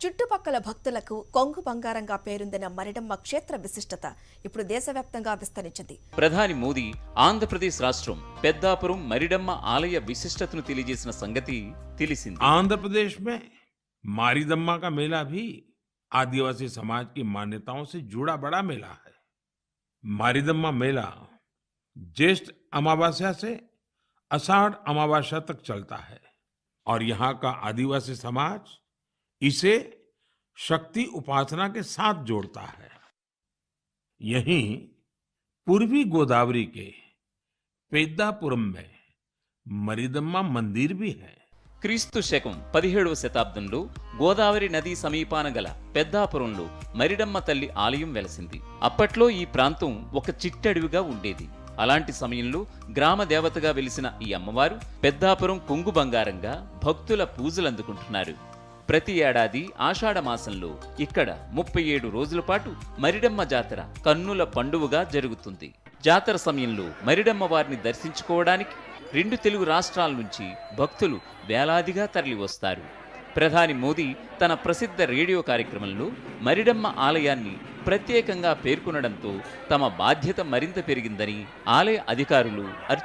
చుట్టుపక్కల భక్తులకు కొంగు బంగారంగా పేరొందిన మరిడమ్మ క్షేత్ర విశిష్టత ఇప్పుడు దేశవ్యాప్తంగా విస్తరించింది ప్రధాని మోదీ ఆంధ్రప్రదేశ్ రాష్ట్రం పెద్దాపురం మరిడమ్మ ఆలయ విశిష్టతను తెలియజేసిన సంగతి తెలిసింది आंध्र प्रदेश में मारीदम्मा का मेला भी आदिवासी समाज की मान्यताओं से जुड़ा बड़ा मेला है मारीदम्मा मेला ज्येष्ठ अमावस्या से अषाढ़ अमावस्या तक चलता है और यहाँ का आदिवासी समाज इसे शक्ति उपासना के साथ जोड़ता है यहीं पूर्वी गोदावरी के पेद्दापुरम में मरीदम्मा मंदिर भी है క్రీస్తు శకం పదిహేడవ శతాబ్దంలో గోదావరి నదీ సమీపాన గల పెద్దాపురంలో మరిడమ్మ తల్లి ఆలయం వెలసింది అప్పట్లో ఈ ప్రాంతం ఒక చిట్టడివిగా ఉండేది అలాంటి సమయంలో గ్రామ దేవతగా వెలిసిన ఈ అమ్మవారు పెద్దాపురం కొంగు బంగారంగా భక్తుల పూజలు అందుకుంటున్నారు ప్రతి ఏడాది ఆషాఢ మాసంలో ఇక్కడ ముప్పై ఏడు రోజుల పాటు మరిడమ్మ జాతర కన్నుల పండువగా జరుగుతుంది. జాతర సమయంలో మరిడమ్మ వారిని దర్శించుకోవడానికి రెండు తెలుగు రాష్ట్రాల నుంచి భక్తులు వేలాదిగా తరలివస్తారు. ప్రధాని మోదీ తన ప్రసిద్ధ రేడియో కార్యక్రమంలో మరిడమ్మ ఆలయాన్ని ప్రత్యేకంగా పేర్కొనడంతో తమ బాధ్యత మరింత పెరిగిందని ఆలయ అధికారులు అర్చ